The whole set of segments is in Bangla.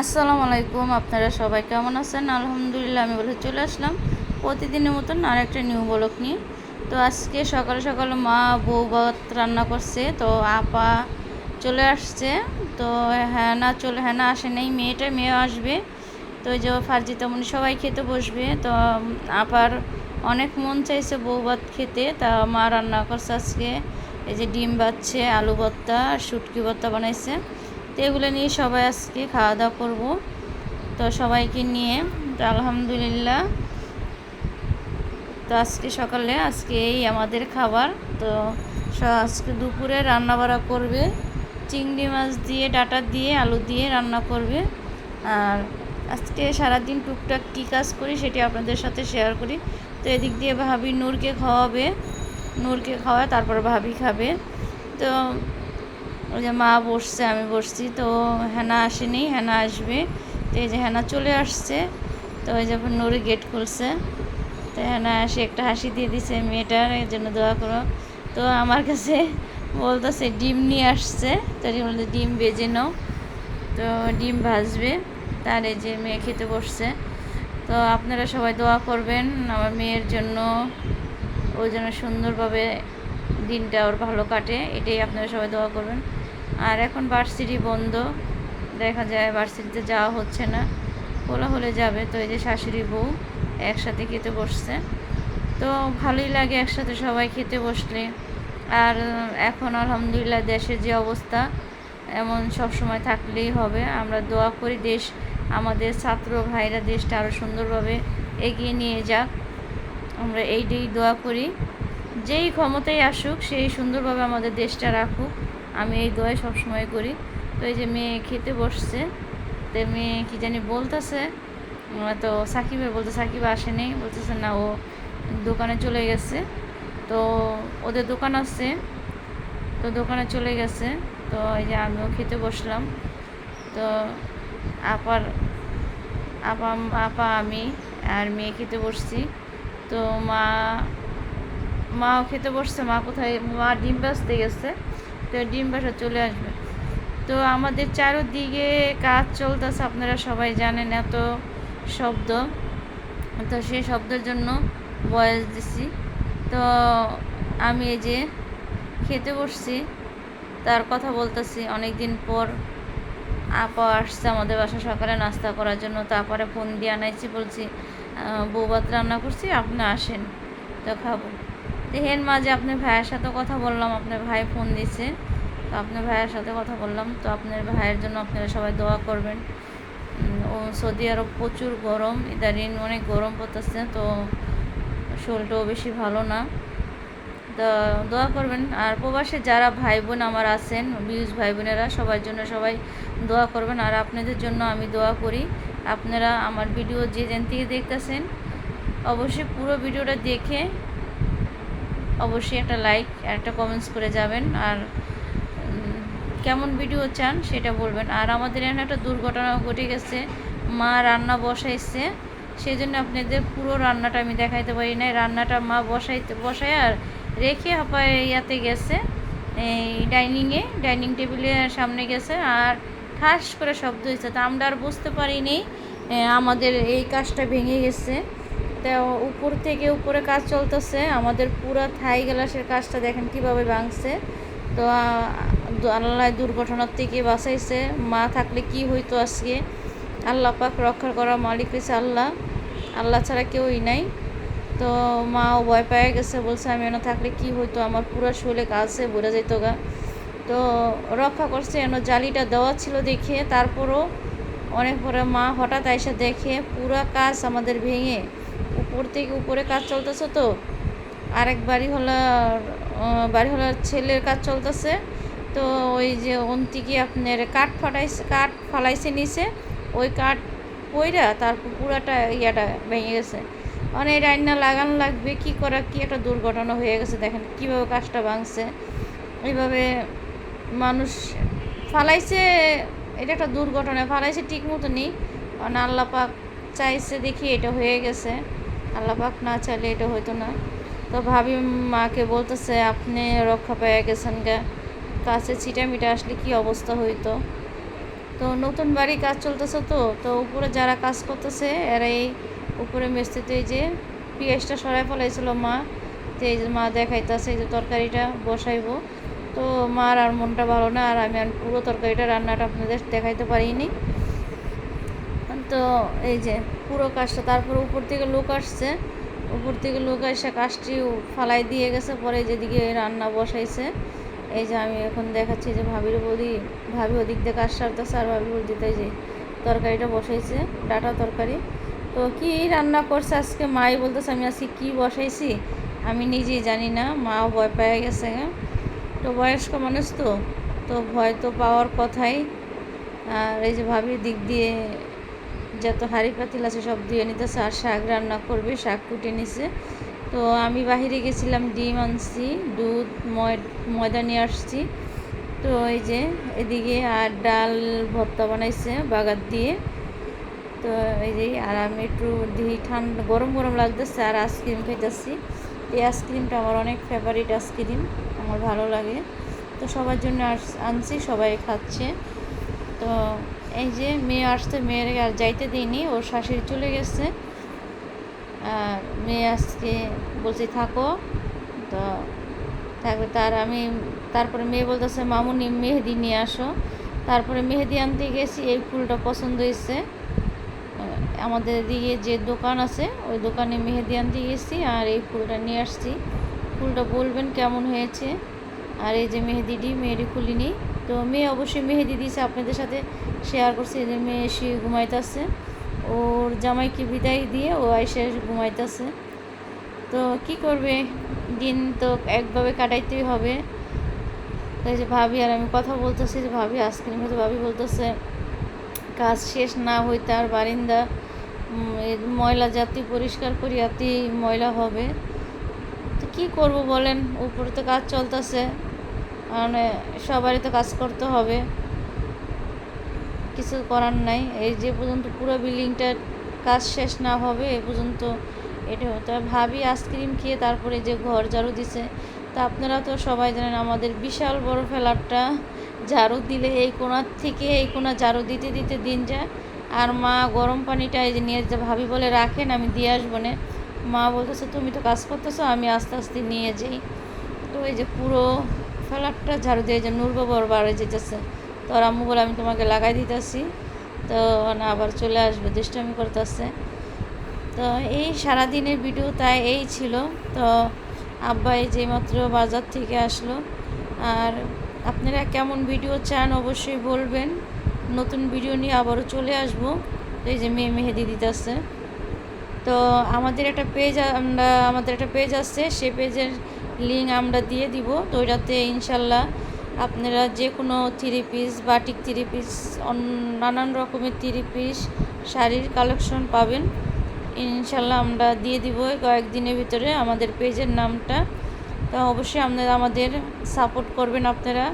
আসসালামু আলাইকুম, আপনারা সবাই কেমন আছেন? আলহামদুলিল্লাহ, আমি বলে চলে আসলাম প্রতিদিনের মতন আর একটা নিউ ব্লক নিয়ে। তো আজকে সকালে সকালে মা বউ ভাত রান্না করছে, তো আপা চলে আসছে। তো হ্যাঁ না, চলে হ্যাঁ না, আসে নেই, মেয়েটা মেয়ে আসবে। তো ওই যে ফার্জি তেমন সবাই খেতে বসবে। তো আপার অনেক মন চাইছে বউ ভাত খেতে, তা মা রান্না করছে আজকে। এই যে ডিম বাচ্ছে, আলু ভর্তা, শুটকি ভর্তা বানাইছে। তো এগুলো নিয়ে সবাই আজকে খাওয়া দাওয়া করব। তো সবাইকে নিয়ে, তো আলহামদুলিল্লাহ। তো আজকে সকালে, আজকে এই আমাদের খাবার। তো আজকে দুপুরে রান্না বাড়া করবে। চিংড়ি মাছ দিয়ে, ডাটা দিয়ে, আলু দিয়ে রান্না করবে। আর আজকে সারাদিন টুকটাক কী কাজ করি সেটি আপনাদের সাথে শেয়ার করি। তো এদিক দিয়ে ভাবি নূরকে খাওয়াবে। নূরকে খাওয়ায়, তারপর ভাবি খাবে। তো ওই যে মা বসছে, আমি বসছি। তো হেনা আসেনি, হেনা আসবে। তো এই যে হেনা চলে আসছে। তো ওই যখন নূরে গেট খুলছে। তো হেনা এসে একটা হাসি দিয়ে দিছে, মেয়েটার এর জন্য দোয়া করো। তো আমার কাছে বলতেছে, ডিম নিয়ে আসছে। তো বলতে ডিম বেজে নাও। তো ডিম ভাজবে। তার এই যে মেয়ে খেতে বসছে। তো আপনারা সবাই দোয়া করবেন, আমার মেয়ের জন্য ও যেন সুন্দরভাবে দিনটা ওর ভালো কাটে। এটাই আপনারা সবাই দোয়া করবেন। আর এখন ভার্সিটি বন্ধ। দেখা যায় ভার্সিটিতে যাওয়া হচ্ছে না। খোলা হলে যাবে তো এই যে শাশুড়ি বউ একসাথে খেতে বসছে। তো ভালোই লাগে একসাথে সবাই খেতে বসলে। আর এখন আলহামদুলিল্লাহ দেশের যে অবস্থা, এমন সব সময় থাকলেই হবে। আমরা দোয়া করি দেশ, আমাদের ছাত্র ভাইরা দেশটা আরও সুন্দরভাবে এগিয়ে নিয়ে যাক। আমরা এইটাই দোয়া করি। যেই ক্ষমতায় আসুক, সেই সুন্দরভাবে আমাদের দেশটা রাখুক। আমি এই দোয়াই সবসময় করি। তো এই যে মেয়ে খেতে বসছে, তো মেয়ে কি জানি বলতেছে তো সাকিবে বলতে সাকিব আসেনি, বলতেছে না, ও দোকানে চলে গেছে। তো ওদের দোকান আছে, তো দোকানে চলে গেছে, তো এই যে আমিও খেতে বসলাম। তো আপার, আপা আপা, আমি আর মেয়ে খেতে বসছি। তো মা, মাও খেতে বসছে, মা কোথায়, মা ডিম বাজতে গেছে। তো ডিম বাসা চলে আসবে। তো আমাদের চারোদিকে কাজ চলতেছে, আপনারা সবাই জানেন এত শব্দ। তো সেই শব্দের জন্য বয়স দিছি। তো আমি এই যে খেতে বসছি, তার কথা বলতেছি। অনেক দিন পর আপা আসছে আমাদের বাসা সকালে নাস্তা করার জন্য। তারপরে ফোন দিয়ে আনাইছি, বলছি বউ ভাত রান্না করছি, আপনি আসেন, তো খাব। তো হেন মাঝে আপনার ভাইয়ের সাথে কথা বললাম, আপনার ভাই ফোন দিছে তো আপনার ভাইয়ের সাথে কথা বললাম, তো আপনার ভাইয়ের জন্য আপনারা সবাই দোয়া করবেন। ও সৌদি আরব প্রচুর গরম ইদারিং অনেক গরম পড়তেছে, তো শরীরটাও বেশি ভালো না। তো দোয়া করবেন। আর প্রবাসে যারা ভাই বোন আমার আছেন, বিউজ ভাই বোনেরা সবার জন্য সবাই দোয়া করবেন। আর আপনাদের জন্য আমি দোয়া করি, আপনারা আমার ভিডিও যে যেন থেকে দেখতেছেন, অবশ্যই পুরো ভিডিওটা দেখে অবশ্যই একটা লাইক আর একটা কমেন্টস করে যাবেন। আর কেমন ভিডিও চান সেটা বলবেন। আর আমাদের এখানে একটা দুর্ঘটনা ঘটে গেছে। মা রান্না বসাইছে। সেই জন্য আপনাদের পুরো রান্নাটা আমি দেখাইতে পারি নাই। রান্নাটা মা বসাইতে, বসায় আর রেখে হাপায় ইয়াতে গেছে। এই ডাইনিংয়ে ডাইনিং টেবিলের সামনে গেছে। আর ঠাস করে শব্দ হয়েছে। তা আমরা আর বুঝতে পারিনি আমাদের এই কাজটা ভেঙে গেছে। তো উপর থেকে উপরে কাজ চলতেছে। আমাদের পুরো থাই গ্লাসের কাজটা দেখেন কীভাবে ভাঙছে। তো আল্লাহ দুর্ঘটনার থেকে বাঁচাইছে। মা থাকলে কি হইতো আজকে? আল্লাহ পাক রক্ষা করা মালিক হয়েছে আল্লাহ। আল্লাহ ছাড়া কেউই নাই। তো মাও ভয় পেয়ে গেছে, বলছে আমি এনে থাকলে কি হইতো? আমার পুরো শরীরে কাছে বোঝা যেত গা। তো রক্ষা করছে, এন জালিটা দেওয়া ছিল দেখে। তারপরও অনেক পরে মা হঠাৎ এসে দেখে, পুরো কাজ আমাদের ভেঙে। উপর থেকে উপরে কাজ চলতেছে তো। আরেক বাড়ি হলার বাড়ি হলার ছেলের কাজ চলতেছে। তো ওই যে অন্তিকে আপনার কাঠ ফাটাইছে, কাঠ ফালাইছে নিছে ওই কাঠ পইরা তারপর পুরাটা ইয়াটা ভেঙে গেছে। মানে এই রান্না লাগানো লাগবে, কি করা, কি একটা দুর্ঘটনা হয়ে গেছে দেখেন, কীভাবে কাজটা ভাঙছে। এইভাবে মানুষ ফালাইছে, এটা একটা দুর্ঘটনা, ফালাইছে ঠিক মতো নেই কারণ আল্লাপাক চাইছে দেখি এটা হয়ে গেছে। আল্লাহ পাক না চাইলে এটা হতো না। তো ভাবি মাকে বলতেছে, আপনি রক্ষা পেয়ে গেছেন গা। কাছে ছিটা মিটা আসলে কি অবস্থা হইতো? তো নতুন বাড়ি কাজ চলতেছে তো তো উপরে যারা কাজ করতেছে এরা এই উপরে মেস্তিতে এই যে পেঁয়াজটা সরাই ফেলাইছিল মা। তো এই যে মা দেখাইতেছে, এই যে তরকারিটা বসাইবো। তো মার আর মনটা ভালো না, আর আমি আর পুরো তরকারিটা, রান্নাটা আপনাদের দেখাইতে পারিনি। তো এই যে পুরো কাজটা, তারপর উপর থেকে লোক আসছে। উপর থেকে লোক এসে কাজটি ফালাই দিয়ে গেছে, পরে যেদিকে রান্না বসাইছে। এই যে আমি এখন দেখাচ্ছি যে ভাবির বৌদি, ভাবি ওদিক দিয়ে কাজ সারতেছে আর ভাবি বৌদি তাই যে তরকারিটা বসাইছে, ডাটা তরকারি। তো কি রান্না করছে আজকে? মাই বলতেছে, আমি আজকে কী বসাইছি? আমি নিজেই জানি না, মাও ভয় পেয়ে গেছে। তো বয়স্ক মানুষ তো তো ভয় তো পাওয়ার কথাই। আর এই যে ভাবির দিক দিয়ে যত হাঁড়ি পাতিল আছে সব দিয়ে নিতেছে আর শাক রান্না করবে, শাক কুটে নিছে। তো আমি বাহিরে গেছিলাম ডিম আনছি, দুধ ময়দা নিয়ে আসছি। তো এই যে এদিকে আর ডাল ভর্তা বানাইছে বাগার দিয়ে। তো এই যে, আর আমি একটু দিই ঠান্ডা গরম গরম লাগতেছে আর আইসক্রিম খাইতেছি। এই আইসক্রিমটা আমার অনেক ফেভারিট আইসক্রিম, আমার ভালো লাগে। তো সবার জন্য আনছি, সবাই খাচ্ছে। তো এই যে মেয়ে আসতে মেয়ের আর যাইতে দিইনি ওর শাশুড়ি চলে গেছে। আর মেয়ে আজকে বলছি, থাকো। তো থাকবে তার আমি, তারপরে মেয়ে বলতেছে, মামুনি মেহেদি নিয়ে আসো। তারপরে মেহেদি আনতে গেছি, এই ফুলটা পছন্দ হয়েছে। আমাদের দিকে যে দোকান আছে, ওই দোকানে মেহেদি আনতে গেছি আর এই ফুলটা নিয়ে আসছি। ফুলটা বলবেন কেমন হয়েছে? আর এই যে মেহেদিটি মেয়েরই খুলিনি। তো মেয়ে অবশ্যই মেহেদি দিয়েছে, আপনাদের সাথে শেয়ার করছে যে মেয়ে এসে ঘুমাইতেছে। ওর জামাইকে বিদায় দিয়ে ও এসে ঘুমাইতেছে। তো কি করবে? দিন তো একভাবে কাটাইতেই হবে। তাই যে ভাবি আর আমি কথা বলতেছি যে ভাবি আইসক্রিম হয়তো ভাবি বলতেছে, কাজ শেষ না হইতে আর বারিন্দা ময়লা জাতি পরিষ্কার করি আতি ময়লা হবে। তো কী করব বলেন? উপরে তো কাজ চলতেছে। মানে সবারই তো কাজ করতে হবে। কিছু করার নাই। এই যে পর্যন্ত পুরো বিল্ডিংটার কাজ শেষ না হবে, এ পর্যন্ত এটা হতো ভাবি আইসক্রিম খেয়ে তারপরে যে ঘর ঝাড়ু দিছে, তা আপনারা তো সবাই জানেন আমাদের বিশাল বড় ফেলারটা ঝাড়ু দিলে এই কোনার থেকে এই কোনা ঝাড়ু দিতে দিতে দিন যায়। আর মা গরম পানিটা এই যে নিয়ে যে ভাবি বলে, রাখেন, আমি দিয়ে আসব না। মা বলতেছে, তুমি তো কাজ করতেছো, আমি আস্তে আস্তে নিয়ে যাই। তো এই যে পুরো ফ্ল্যাটটা ঝাড়ু দিয়ে যে নূরবাবু আর বাড়ি যেতেছে। তো আর আম্মু বলে, আমি তোমাকে লাগাই দিতেছি। তো না, আবার চলে আসবে, দুষ্টামি করতেছে। তো এই সারাদিনের ভিডিও তাই এই ছিল। তো আব্বাই এই যে মাত্র বাজার থেকে আসলো। আর আপনারা কেমন ভিডিও চান অবশ্যই বলবেন। নতুন ভিডিও নিয়ে আবারও চলে আসব। তো এই যে মেয়ে মেহেদি দিতেছে। তো আমাদের একটা পেজ, আমরা, আমাদের একটা পেজ আছে। সে পেজের লিঙ্ক আমরা দিয়ে দিব। তো ওইটাতে ইনশাল্লাহ আপনারা যে কোনো three piece batik three piece নানান রকমের থ্রি পিস শাড়ির কালেকশন পাবেন। ইনশাল্লাহ আমরা দিয়ে দিব কয়েকদিনের ভিতরে আমাদের পেজের নামটা। তো অবশ্যই আপনারা আমাদের সাপোর্ট করবেন আপনারা।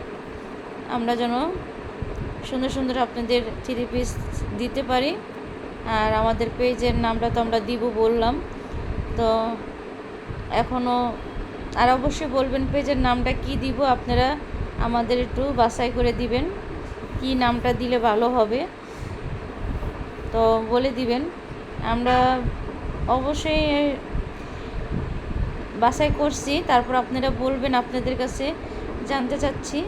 আমরা যেন সুন্দর সুন্দর আপনাদের থ্রি পিস দিতে পারি। আর আমাদের পেজের নামটা তো আমরা দিব বললাম। তো এখনও আর অবশ্যই বলবেন পেজের নামটা কি দিব আপনারা। আমাদের একটু বাছাই করে দিবেন, কি নামটা দিলে ভালো হবে। তো বলে দিবেন, আমরা অবশ্যই বাছাই করছি, তারপর আপনারা বলবেন আপনাদের কাছে, জানতে চাচ্ছি।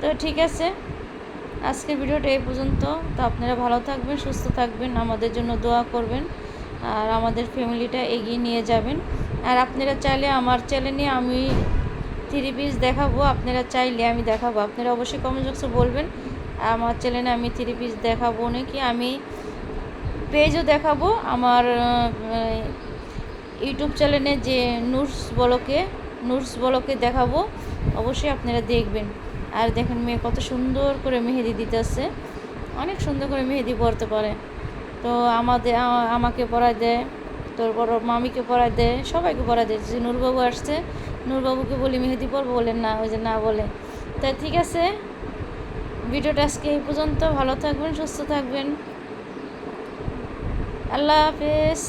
তো ঠিক আছে, আজকের ভিডিওটা এই পর্যন্ত। তো আপনারা ভালো থাকবেন, সুস্থ থাকবেন, আমাদের জন্য দোয়া করবেন, আর আমাদের ফ্যামিলিটা এগিয়ে নিয়ে যাবেন। আর আপনারা চাইলে আমার চ্যানেলে আমি থ্রি পিস দেখাবো, আপনারা চাইলে আমি দেখাবো। আপনারা অবশ্যই কমেন্ট বক্সে বলবেন, আমার চ্যানেলে আমি থ্রি পিস দেখাবো নাকি? আমি পেজও দেখাবো, আমার ইউটিউব চ্যানেলে যে নুটস বলকে নুটস বলকে দেখাবো, অবশ্যই আপনারা দেখবেন। আর দেখেন মেয়ে কত সুন্দর করে মেহেদি দিতেছে, অনেক সুন্দর করে মেহেদি পরতে পারে। তো আমাদের আমাকে পড়ায় দেয় তোর বড় মামিকে পড়ায় দেয়, সবাইকে পড়ায় দেয়। যে নূরবাবু আসছে নূরবাবুকে বলি, মেহেদি পর বলেন না, ওই যে না বলে। তাই ঠিক আছে, ভিডিওটা আজকে এই পর্যন্ত। ভালো থাকবেন, সুস্থ থাকবেন। আল্লাহ হাফেজ।